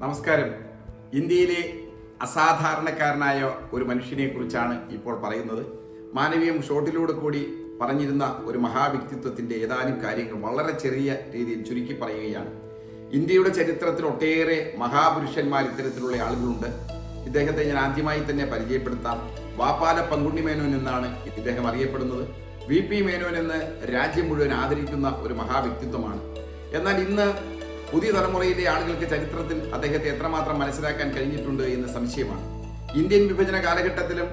നമസ്കാരം. ഇന്ത്യയിലെ അസാധാരണക്കാരനായ ഒരു മനുഷ്യനെ കുറിച്ചാണ് ഇപ്പോൾ പറയുന്നത്. മാനവീയം ഷോട്ടിലൂടെ കൂടി പറഞ്ഞിരുന്ന ഒരു മഹാവ്യക്തിത്വത്തിന്റെ ഏതാനും കാര്യങ്ങൾ വളരെ ചെറിയ രീതിയിൽ ചുരുക്കി പറയുകയാണ്. ഇന്ത്യയുടെ ചരിത്രത്തിൽ ഒട്ടേറെ മഹാപുരുഷന്മാർ ഇത്തരത്തിലുള്ള ആളുകളുണ്ട്. ഇദ്ദേഹത്തെ ഞാൻ ആദ്യമായി തന്നെ പരിചയപ്പെടുത്താം. വാപ്പാല പങ്കുണ്ണി മേനോൻ എന്നാണ് ഇദ്ദേഹം അറിയപ്പെടുന്നത്. വി പി മേനോൻ എന്ന് രാജ്യം മുഴുവൻ ആദരിക്കുന്ന ഒരു മഹാവ്യക്തിത്വമാണ്. എന്നാൽ ഇന്ന് പുതിയ തലമുറയിലെ ആളുകൾക്ക് ചരിത്രത്തിൽ അദ്ദേഹത്തെ എത്രമാത്രം മനസ്സിലാക്കാൻ കഴിഞ്ഞിട്ടുണ്ട് എന്ന് സംശയമാണ്. ഇന്ത്യൻ വിഭജന കാലഘട്ടത്തിലും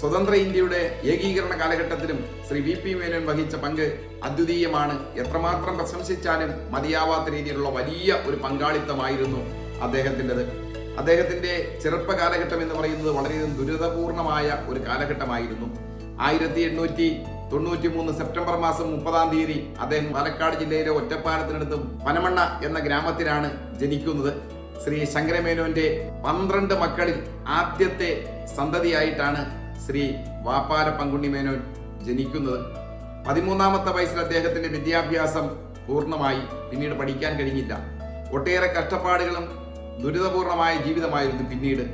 സ്വതന്ത്ര ഇന്ത്യയുടെ ഏകീകരണ കാലഘട്ടത്തിലും ശ്രീ വി പി മേനോൻ വഹിച്ച പങ്ക് അദ്വിതീയമാണ്. എത്രമാത്രം പ്രശംസിച്ചാലും മതിയാവാത്ത രീതിയിലുള്ള വലിയ ഒരു പങ്കാളിത്തമായിരുന്നു അദ്ദേഹത്തിന്റെത്. അദ്ദേഹത്തിന്റെ ചെറുപ്പ കാലഘട്ടം എന്ന് പറയുന്നത് വളരെയധികം ദുരിതപൂർണമായ ഒരു കാലഘട്ടമായിരുന്നു. ആയിരത്തി എണ്ണൂറ്റി തൊണ്ണൂറ്റി മൂന്ന് സെപ്റ്റംബർ മാസം മുപ്പതാം തീയതി അദ്ദേഹം പാലക്കാട് ജില്ലയിലെ ഒറ്റപ്പാലത്തിനടുത്ത് പനമണ്ണ എന്ന ഗ്രാമത്തിലാണ് ജനിക്കുന്നത്. ശ്രീ ശങ്കരമേനോന്റെ പന്ത്രണ്ട് മക്കളിൽ ആദ്യത്തെ സന്തതിയായിട്ടാണ് ശ്രീ വാപ്പാല പങ്കുണ്ണി മേനോൻ ജനിക്കുന്നത്. പതിമൂന്നാമത്തെ വയസ്സിൽ അദ്ദേഹത്തിന്റെ വിദ്യാഭ്യാസം പൂർണമായി. പിന്നീട് പഠിക്കാൻ കഴിഞ്ഞില്ല. ഒട്ടേറെ കഷ്ടപ്പാടുകളും ദുരിതപൂർണമായ ജീവിതമായിരുന്നു പിന്നീട്.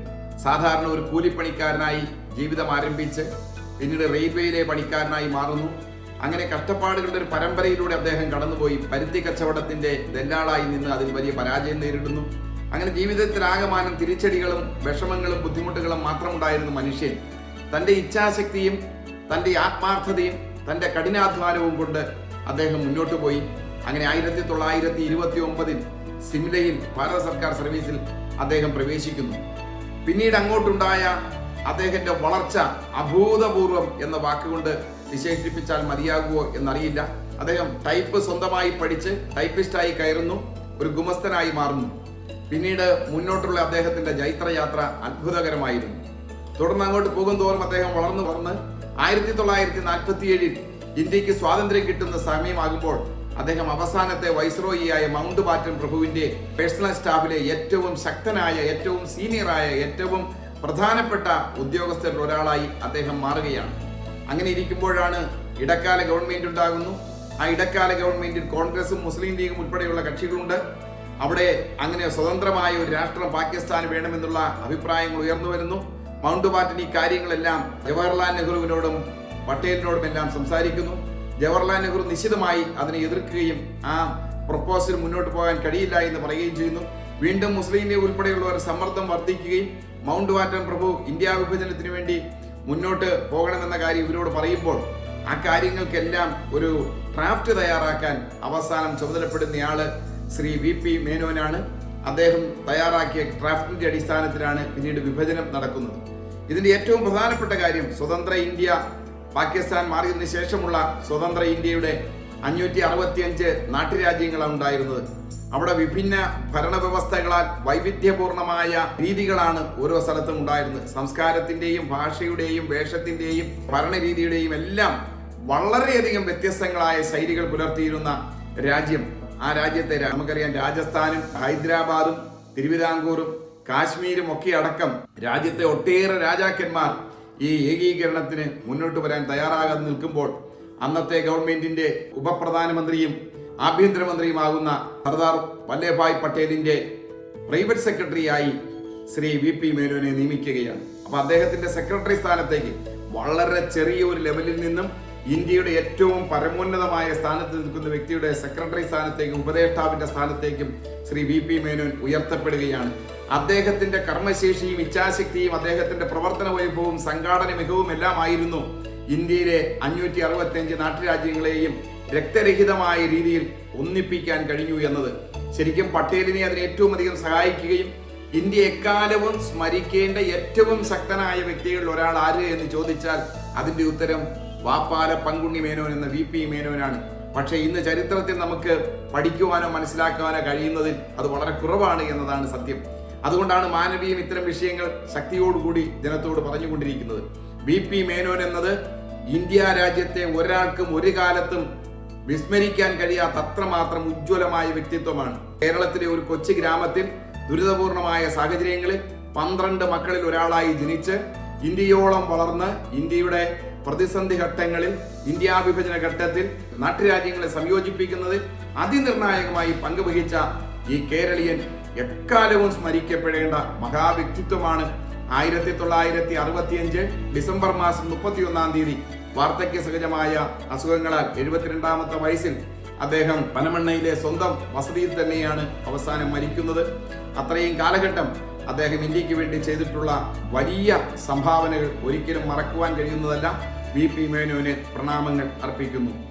സാധാരണ ഒരു കൂലിപ്പണിക്കാരനായി ജീവിതം ആരംഭിച്ച് പിന്നീട് റെയിൽവേയിലെ പണിക്കാരനായി മാറുന്നു. അങ്ങനെ കഷ്ടപ്പാടുകളുടെ ഒരു പരമ്പരയിലൂടെ അദ്ദേഹം കടന്നുപോയി. പരുത്തി കച്ചവടത്തിന്റെ ദല്ലാളായി നിന്ന് അതിൽ വലിയ പരാജയം നേരിടുന്നു. അങ്ങനെ ജീവിതത്തിലാകമാനം തിരിച്ചടികളും വിഷമങ്ങളും ബുദ്ധിമുട്ടുകളും മാത്രമുണ്ടായിരുന്നു മനുഷ്യൻ തന്റെ ഇച്ഛാശക്തിയും തന്റെ ആത്മാർത്ഥതയും തന്റെ കഠിനാധ്വാനവും കൊണ്ട് അദ്ദേഹം മുന്നോട്ട് പോയി. അങ്ങനെ ആയിരത്തി തൊള്ളായിരത്തി ഇരുപത്തി ഒമ്പതിൽ സിംലയിൽ ഭാരത സർക്കാർ സർവീസിൽ അദ്ദേഹം പ്രവേശിക്കുന്നു. പിന്നീട് അങ്ങോട്ടുണ്ടായ അദ്ദേഹത്തിന്റെ വളർച്ച അഭൂതപൂർവം എന്ന വാക്കുകൊണ്ട് വിശേഷിപ്പിച്ചാൽ മതിയാകുമോ എന്നറിയില്ല. അദ്ദേഹം ടൈപ്പ് സ്വന്തമായി പഠിച്ച് ടൈപ്പിസ്റ്റായി കയറുന്നു ഒരു ഗുമസ്തനായി മാറുന്നു. പിന്നീട് മുന്നോട്ടുള്ള അദ്ദേഹത്തിന്റെ ജൈത്രയാത്ര അത്ഭുതകരമായിരുന്നു. തുടർന്ന് അങ്ങോട്ട് പോകും തോറും അദ്ദേഹം വളർന്നു വളർന്ന് ആയിരത്തി തൊള്ളായിരത്തി നാൽപ്പത്തി ഏഴിൽ ഇന്ത്യയ്ക്ക് സ്വാതന്ത്ര്യം കിട്ടുന്ന സമയമാകുമ്പോൾ അദ്ദേഹം അവസാനത്തെ വൈസ്രോയിയായ മൗണ്ട് ബാറ്റൻ പ്രഭുവിന്റെ പേഴ്സണൽ സ്റ്റാഫിലെ ഏറ്റവും ശക്തനായ ഏറ്റവും സീനിയറായ ഏറ്റവും പ്രധാനപ്പെട്ട ഉദ്യോഗസ്ഥരിൽ ഒരാളായി അദ്ദേഹം മാറുകയാണ്. അങ്ങനെ ഇരിക്കുമ്പോഴാണ് ഇടക്കാല ഗവൺമെന്റ് ഉണ്ടാകുന്നു. ആ ഇടക്കാല ഗവൺമെന്റിൽ കോൺഗ്രസും മുസ്ലിം ലീഗും ഉൾപ്പെടെയുള്ള കക്ഷികളുണ്ട്. അവിടെ അങ്ങനെ സ്വതന്ത്രമായ ഒരു രാഷ്ട്രം പാകിസ്ഥാൻ വേണമെന്നുള്ള അഭിപ്രായങ്ങൾ ഉയർന്നു വരുന്നു. മൗണ്ട് ബാറ്റൻ ഈ കാര്യങ്ങളെല്ലാം ജവഹർലാൽ നെഹ്റുവിനോടും പട്ടേലിനോടും എല്ലാം സംസാരിക്കുന്നു. ജവഹർലാൽ നെഹ്റു നിശ്ചിതമായി അതിനെ എതിർക്കുകയും ആ പ്രപ്പോസൽ മുന്നോട്ട് പോകാൻ കഴിയില്ല എന്ന് പറയുകയും ചെയ്യുന്നു. വീണ്ടും മുസ്ലിം ലീഗ് ഉൾപ്പെടെയുള്ളവർ സമ്മർദ്ദം വർദ്ധിക്കുകയും മൗണ്ട് വാറ്റൻ പ്രഭു ഇന്ത്യ വിഭജനത്തിന് വേണ്ടി മുന്നോട്ട് പോകണമെന്ന കാര്യം ഇവരോട് പറയുമ്പോൾ ആ കാര്യങ്ങൾക്കെല്ലാം ഒരു ഡ്രാഫ്റ്റ് തയ്യാറാക്കാൻ അവസാനം ചുമതലപ്പെടുന്നയാൾ ശ്രീ വി പി മേനോനാണ്. അദ്ദേഹം തയ്യാറാക്കിയ ഡ്രാഫ്റ്റിന്റെ അടിസ്ഥാനത്തിലാണ് പിന്നീട് വിഭജനം നടക്കുന്നത്. ഇതിന്റെ ഏറ്റവും പ്രധാനപ്പെട്ട കാര്യം സ്വതന്ത്ര ഇന്ത്യ പാകിസ്ഥാൻ മാറിയതിനു ശേഷമുള്ള സ്വതന്ത്ര ഇന്ത്യയുടെ അഞ്ഞൂറ്റി അറുപത്തിയഞ്ച് നാട്ടുരാജ്യങ്ങളാണ് ഉണ്ടായിരുന്നത്. അവിടെ വിഭിന്ന ഭരണവ്യവസ്ഥകളാൽ വൈവിധ്യപൂർണമായ രീതികളാണ് ഓരോ സ്ഥലത്തും ഉണ്ടായിരുന്നത്. സംസ്കാരത്തിന്റെയും ഭാഷയുടെയും വേഷത്തിന്റെയും ഭരണരീതിയുടെയും എല്ലാം വളരെയധികം വ്യത്യസ്തങ്ങളായ ശൈലികൾ പുലർത്തിയിരുന്ന രാജ്യം. ആ രാജ്യത്തെ നമുക്കറിയാം രാജസ്ഥാനും ഹൈദരാബാദും തിരുവിതാംകൂറും കാശ്മീരും ഒക്കെ അടക്കം രാജ്യത്തെ ഒട്ടേറെ രാജാക്കന്മാർ ഈ ഏകീകരണത്തിന് മുന്നോട്ട് വരാൻ തയ്യാറാകാതെ നിൽക്കുമ്പോൾ അന്നത്തെ ഗവൺമെന്റിന്റെ ഉപപ്രധാനമന്ത്രിയും ആഭ്യന്തരമന്ത്രിയുമാകുന്ന സർദാർ വല്ലഭായ് പട്ടേലിന്റെ പ്രൈവറ്റ് സെക്രട്ടറിയായി ശ്രീ വി പി മേനോനെ നിയമിക്കുകയാണ്. അപ്പൊ അദ്ദേഹത്തിന്റെ സെക്രട്ടറി സ്ഥാനത്തേക്ക് വളരെ ചെറിയ ഒരു ലെവലിൽ നിന്നും ഇന്ത്യയുടെ ഏറ്റവും പരമോന്നതമായ സ്ഥാനത്ത് നിൽക്കുന്ന വ്യക്തിയുടെ സെക്രട്ടറി സ്ഥാനത്തേക്കും ഉപദേഷ്ടാവിന്റെ സ്ഥാനത്തേക്കും ശ്രീ വി പി മേനോൻ ഉയർത്തപ്പെടുകയാണ്. അദ്ദേഹത്തിന്റെ കർമ്മശേഷിയും ഇച്ഛാശക്തിയും അദ്ദേഹത്തിന്റെ പ്രവർത്തന വൈഭവവും സംഘാടന മികവും എല്ലാം ആയിരുന്നു ഇന്ത്യയിലെ അഞ്ഞൂറ്റി അറുപത്തി അഞ്ച് നാട്ടുരാജ്യങ്ങളെയും രക്തരഹിതമായ രീതിയിൽ ഒന്നിപ്പിക്കാൻ കഴിഞ്ഞു എന്നത് ശരിക്കും പട്ടേലിനെ അതിന് ഏറ്റവും അധികം സഹായിക്കുകയും ഇന്ത്യ എക്കാലവും സ്മരിക്കേണ്ട ഏറ്റവും ശക്തനായ വ്യക്തികളിൽ ഒരാൾ ആര് എന്ന് ചോദിച്ചാൽ അതിന്റെ ഉത്തരം വാപ്പാല പങ്കുണ്ണി മേനോൻ എന്ന വി പി മേനോനാണ്. പക്ഷേ ഇന്ന് ചരിത്രത്തിൽ നമുക്ക് പഠിക്കുവാനോ മനസ്സിലാക്കുവാനോ കഴിയുന്നതിൽ അത് വളരെ കുറവാണ് എന്നതാണ് സത്യം. അതുകൊണ്ടാണ് മാനവീയം ഇത്തരം വിഷയങ്ങൾ ശക്തിയോടുകൂടി ജനത്തോട് പറഞ്ഞുകൊണ്ടിരിക്കുന്നത്. വി പി മേനോൻ എന്നത് ഇന്ത്യ രാജ്യത്തെ ഒരാൾക്കും ഒരു കാലത്തും വിസ്മരിക്കാൻ കഴിയാത്ത അത്രമാത്രം ഉജ്ജ്വലമായ വ്യക്തിത്വമാണ്. കേരളത്തിലെ ഒരു കൊച്ചു ഗ്രാമത്തിൽ ദുരിതപൂർണമായ സാഹചര്യങ്ങളിൽ പന്ത്രണ്ട് മക്കളിൽ ഒരാളായി ജനിച്ച് ഇന്ത്യയോളം വളർന്ന് ഇന്ത്യയുടെ പ്രതിസന്ധി ഘട്ടങ്ങളിൽ ഇന്ത്യ വിഭജന ഘട്ടത്തിൽ നാട്ടുരാജ്യങ്ങളെ സംയോജിപ്പിക്കുന്നതിൽ അതിനിർണായകമായി പങ്കുവഹിച്ച ഈ കേരളീയൻ എക്കാലവും സ്മരിക്കപ്പെടേണ്ട മഹാവ്യക്തിത്വമാണ് ആയിരത്തി തൊള്ളായിരത്തി അറുപത്തിയഞ്ച് ഡിസംബർ മാസം മുപ്പത്തിയൊന്നാം തീയതി. വാർദ്ധക്യ സഹജമായ അസുഖങ്ങളാൽ എഴുപത്തിരണ്ടാമത്തെ വയസ്സിൽ അദ്ദേഹം പനമണ്ണയിലെ സ്വന്തം വസതിയിൽ തന്നെയാണ് അവസാനം മരിക്കുന്നത്. അത്രയും കാലഘട്ടം അദ്ദേഹം ഇന്ത്യയ്ക്ക് വേണ്ടി ചെയ്തിട്ടുള്ള വലിയ സംഭാവനകൾ ഒരിക്കലും മറക്കുവാൻ കഴിയുന്നതല്ല. വി പി മേനോന് പ്രണാമങ്ങൾ അർപ്പിക്കുന്നു.